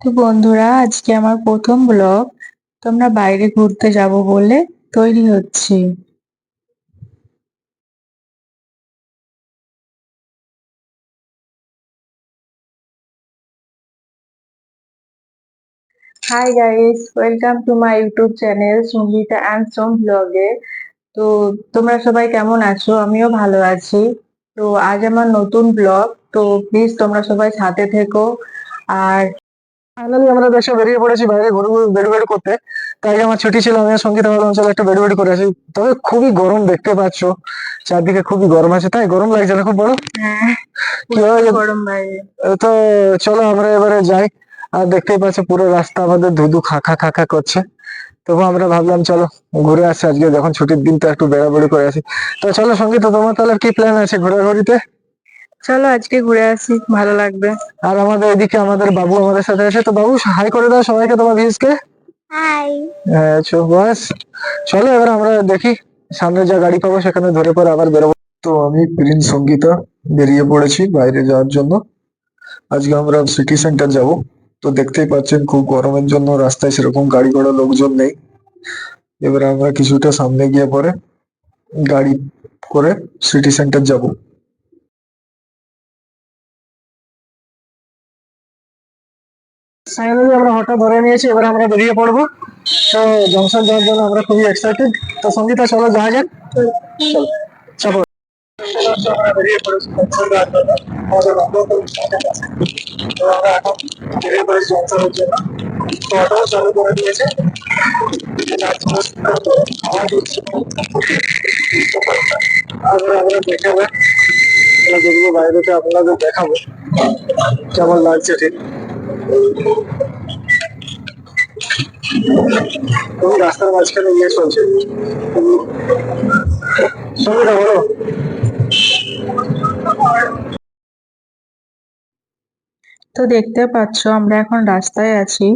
তো বন্ধুরা, আজকে আমার প্রথম ব্লগ তোমরা বাইরে ঘুরতে যাব বলে তৈরি হচ্ছি। Hi guys welcome to my YouTube channel Sangeeta and Som ব্লগে তো তোমরা সবাই কেমন আছো? আমিও ভালো আছি। তো আজ আমার নতুন ব্লগ তো প্লিজ তোমরা সবাই সাথে থেকো। আর ফাইনালি আমরা দেশে বেরিয়ে পড়েছি বাইরে ঘুরে ঘুরে বেড়ু বেড়ু করতে। তাই আমার ছুটি ছিল আমি সংগীত ভাবলাম অঞ্চলে একটা বেড়ু বেড়ু করে আছি তবে খুবই গরম দেখতে পাচ্ছ। চারদিকে খুবই গরম আছে। তাই গরম লাগছে না খুব বড় হ্যাঁ হয়? তো চলো আমরা এবারে যাই। আর দেখতেই পাচ্ছ পুরো রাস্তা আমাদের ধুধু খাখা খাখা করছে। তবু আমরা ভাবলাম চলো ঘুরে আসি আজকে। যখন ছুটির দিন তো একটু বেড়াবেড়ি করে আসি। তো চলো সংগীত তোমার তাহলে কি প্ল্যান আছে ঘোরাঘুরিতে? চলো আজকে ঘুরে আসি ভালো লাগবে। আর আমাদের এদিকে আমাদের বাবু আমাদের সাথে আছে। তো বাবু হাই করে দাও সবাইকে তোমার ভিউজকে হাই হ্যাঁ বাস। চলো এবার আমরা দেখি সামনে যা গাড়ি পাবো সেখানে ধরে পরে আবার বেরোবো। তো আমি প্রিন্স সঙ্গীতা বেরিয়ে পড়েছি বাইরে যাওয়ার জন্য। আজকে আমরা সিটি সেন্টার যাব। তো দেখতেই পাচ্ছেন খুব গরমের জন্য রাস্তায় সেরকম গাড়ি ঘোড়া লোকজন নেই। এবার আমরা কিছুটা সামনে গিয়ে পরে গাড়ি করে সিটি সেন্টার যাব। ফাইনালি আমরা হঠাৎ ধরে নিয়েছি, এবার আমরা বেরিয়ে পড়ব। তো জংশন যাওয়ার জন্য আমরা খুবই এক্সাইটেড তো সঙ্গীতা, চলো যাওয়া যাক। চলো। আপনাদের দেখাবো। কেমন লাগছে ঠিক? রাস্তার মাঝখানে চলছে। সঙ্গীতা বলো। তো দেখতে পাচ্ছ, আমরা এখন রাস্তায় আছি।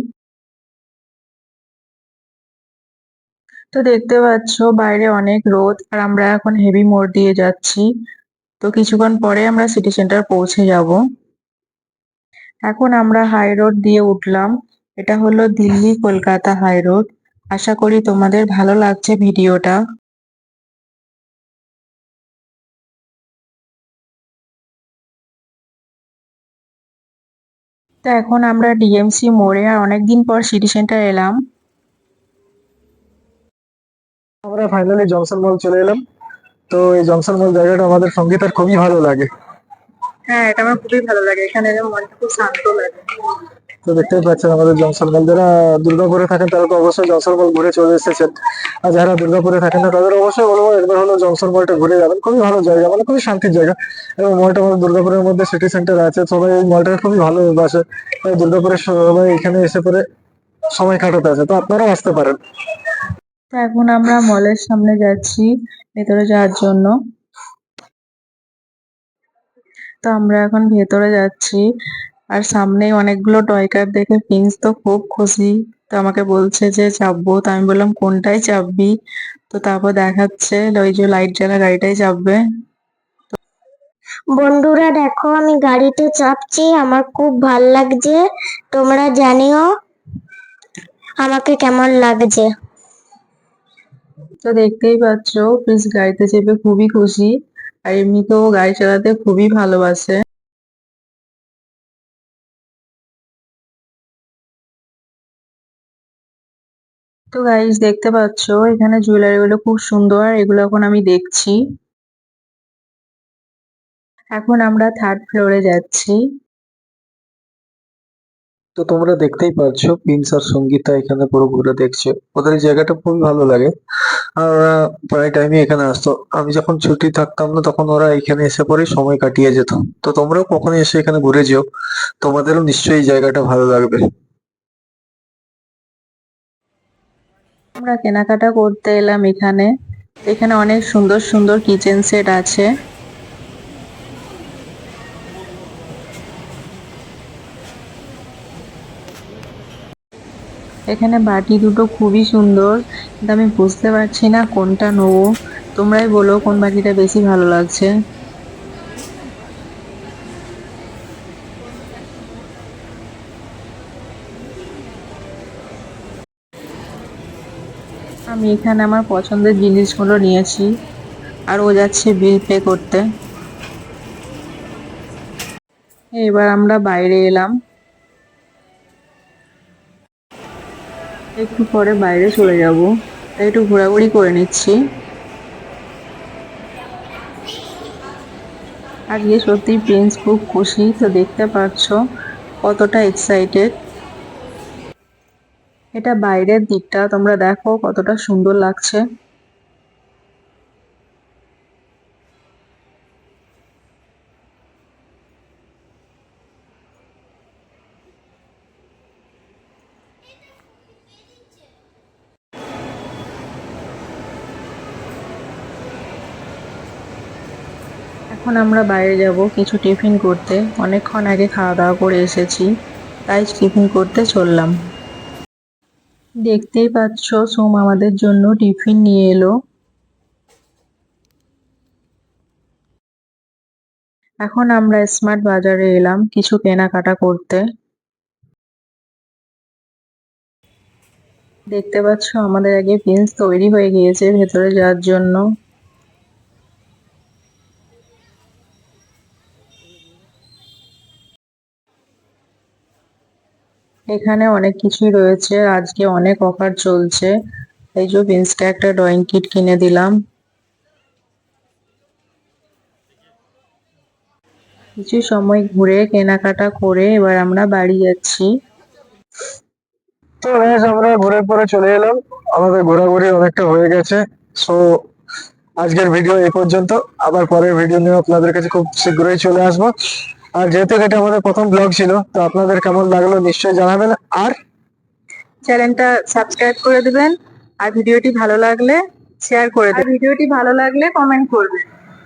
তো দেখতে পাচ্ছ, বাইরে অনেক রোদ, আর আমরা এখন হেভি মোড় দিয়ে যাচ্ছি। তো কিছুক্ষণ পরে আমরা সিটি সেন্টার পৌঁছে যাব। এখন আমরা হাই রোড দিয়ে উঠলাম। এটা হলো দিল্লি কলকাতা হাই রোড আশা করি তোমাদের ভালো লাগছে ভিডিওটা। তো এখন আমরা ডিএমসি মোড়ে আর অনেকদিন পর সিটি সেন্টার এলাম। আমরা ফাইনালি জংশন মল চলে এলাম। তো এই জংশন মল জায়গাটা আমাদের সঙ্গীতার খুবই ভালো লাগে। হ্যাঁ এটা আমার খুবই ভালো লাগে। এখানে এলে মনটা খুব শান্ত লাগে। তো দেখতেই পাচ্ছেন আমাদের জংশন মল যারা দুর্গাপুরে থাকেন তারা তো অবশ্যই জংশন মল ঘুরে চলে এসেছেন। আর যারা দুর্গাপুরে থাকেন না তাদের অবশ্যই বলব একবার হলো জংশন মলটা ঘুরে যাবেন। খুবই ভালো জায়গা মানে খুবই শান্তির জায়গা। এবং মলটা আমাদের দুর্গাপুরের মধ্যে সিটি সেন্টার আছে। সবাই এই মলটাকে খুবই ভালোবাসে। তাই দুর্গাপুরের সবাই এখানে এসে পরে সময় কাটাতে আছে তো আপনারাও আসতে পারেন। তো এখন আমরা মলের সামনে যাচ্ছি ভেতরে যাওয়ার জন্য। তো আমরা এখন ভেতরে যাচ্ছি। আর সামনেই অনেকগুলো টয় কার দেখে প্রিন্স তো খুব খুশি। তো আমাকে বলছে যে চাপবো? তো আমি বললাম কোনটাই চাপবি? তো তারপর দেখাচ্ছে ওই যে লাইট জ্বালা গাড়িটাই চাপবে। বন্ধুরা দেখো আমি গাড়িতে চাপছি। আমার খুব ভালো লাগছে। তোমরা জানিও আমাকে কেমন লাগছে। তো দেখতেই পাচ্ছ প্রিন্স গাড়িতে চেপে খুবই খুশি। আর এমনিতেও গাড়ি চালাতে খুবই ভালোবাসে। তো গাইস দেখতে পাচ্ছ, এখানে জুয়েলারি গুলো খুব সুন্দর, এগুলো এখন আমি দেখছি। এখন আমরা থার্ড ফ্লোরে যাচ্ছি। তো তোমরা দেখতেই পাচ্ছ প্রিন্স আর সঙ্গীতা এখানে পুরো ঘুরে দেখছে। ওদের জায়গাটা খুবই ভালো লাগে। আর ওরা প্রায় টাইমই এখানে আসতো। আমি যখন ছুটি থাকতাম না, তখন ওরা এখানে এসে পরে সময় কাটিয়ে যেত। তো তোমরাও কখনো এসে এখানে ঘুরে যেও। তোমাদেরও নিশ্চয়ই জায়গাটা ভালো লাগবে। আমরা কেনাকাটা করতে এলাম এখানে। এখানে অনেক সুন্দর সুন্দর কিচেন সেট আছে। এখানে বাটি দুটো খুবই সুন্দর, কিন্তু আমি বুঝতে পারছি না কোনটা নেব। তোমরাই বলো কোন বাটিটা বেশি ভালো লাগছে। আমি এখানে আমার পছন্দের জিনিসগুলো নিয়েছি, আর ও যাচ্ছে বিল পে করতে। এবার আমরা বাইরে এলাম। একটু পরে বাইরে চলে যাব। তাই একটু ঘোরাঘুরি করে নিচ্ছি। আজকে সত্যি প্রিন্স খুব খুশি, তো দেখতে পাচ্ছ কতটা এক্সাইটেড এটা বাইরের দিকটা, তোমরা দেখো কতটা সুন্দর লাগছে। এখন আমরা বাইরে যাব কিছু টিফিন করতে, অনেকক্ষণ আগে খাওয়া দাওয়া করে এসেছি, তাই টিফিন করতে চললাম। দেখতেই পাচ্ছ, সোম আমাদের জন্য টিফিন নিয়ে এলো। এখন আমরা স্মার্ট বাজারে এলাম কিছু কেনাকাটা করতে। দেখতে পাচ্ছ, আমাদের আগে প্রিন্স তৈরি হয়ে গিয়েছে ভেতরে যাওয়ার জন্য। এখানে অনেক কিছুই রয়েছে। আজকে অনেক অফার চলছে। এই যে প্রিন্সকে একটা ড্রয়িং কিট কিনে দিলাম। কিছু সময় ঘুরে কেনাকাটা করে এবার আমরা বাড়ি যাচ্ছি। তো বেশ আমরা ঘুরে পরে চলে এলাম। আমাদের ঘোরাঘুরি অনেকটা হয়ে গেছে। সো আজকের ভিডিও এই পর্যন্ত। আবার পরের ভিডিও নিয়ে আপনাদের কাছে খুব শীঘ্রই চলে আসব। আর যেহেতু এটা আমাদের প্রথম ব্লগ ছিল, তো আপনাদের কেমন লাগল নিশ্চয়ই জানাবেন। আর চ্যানেলটা সাবস্ক্রাইব করে দিবেন, আর ভিডিওটি ভালো লাগলে শেয়ার করে দেবেন। ভিডিওটি ভালো লাগলে কমেন্ট করবেন।